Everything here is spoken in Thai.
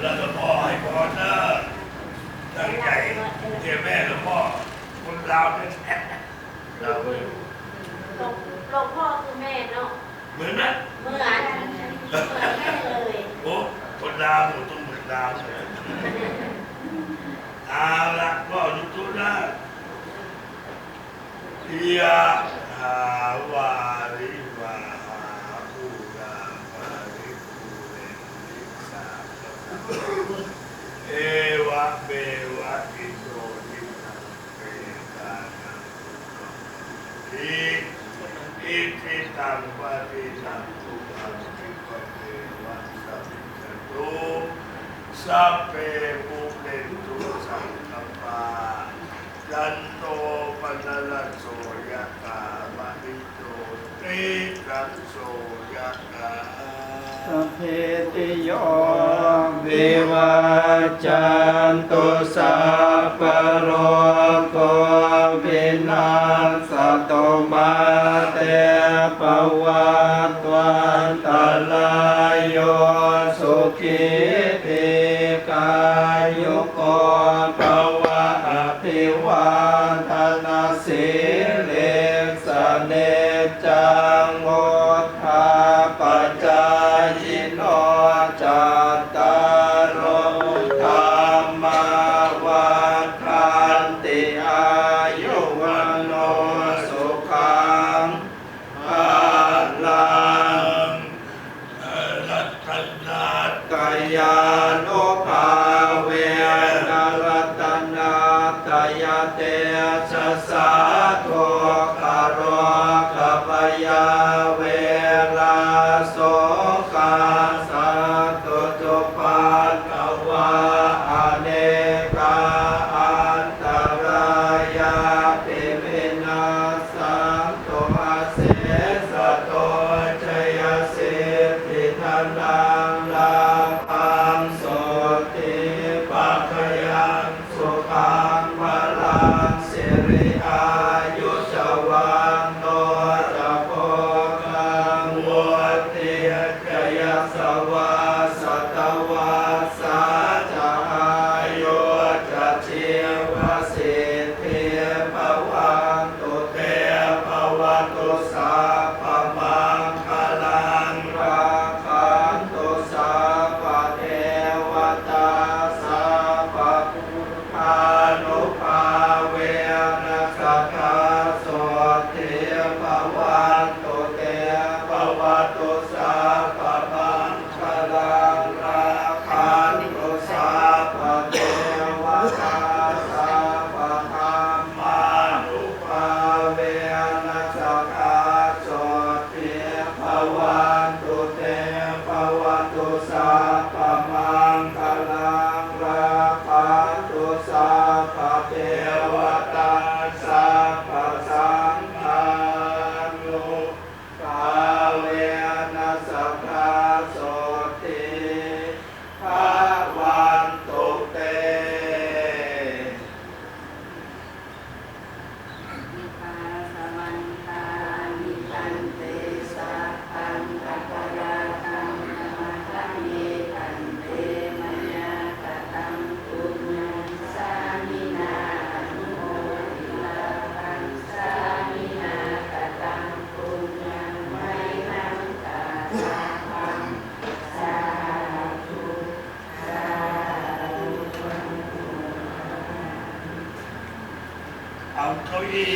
แล้วก็พ่อให้พรนะตั้งใจเดี๋ยวแม่กับพ่อคนลาวแท้ๆเราหลวงหลวงพ่อคือแม่เนาะเหมือนไหมเหมือนเหมือนแม่เลยโอ้คนลาวหมต้องเหมือนลาวเลยเอาละก็ยุตุนะยะหาวาริวาหาภูราภาริภูเรนติสา เอวะเบวะอิโตทินังเปตานังอิอิทิตังปะติตังทุตังคิปเทวะสัพพิจตุสัพเพปุเรนตุสังคปายันโตปนลโสยะกามะนิโตติรัสโสยะกา สัพเพติโยวิวัจจันตุสัพพโรโควินาศตุมาเตปวัตวันตรายโยสุขิติกายุโกภวะอภิวาทนาสิเลสเนจังโม ธุเอาเก้าอี้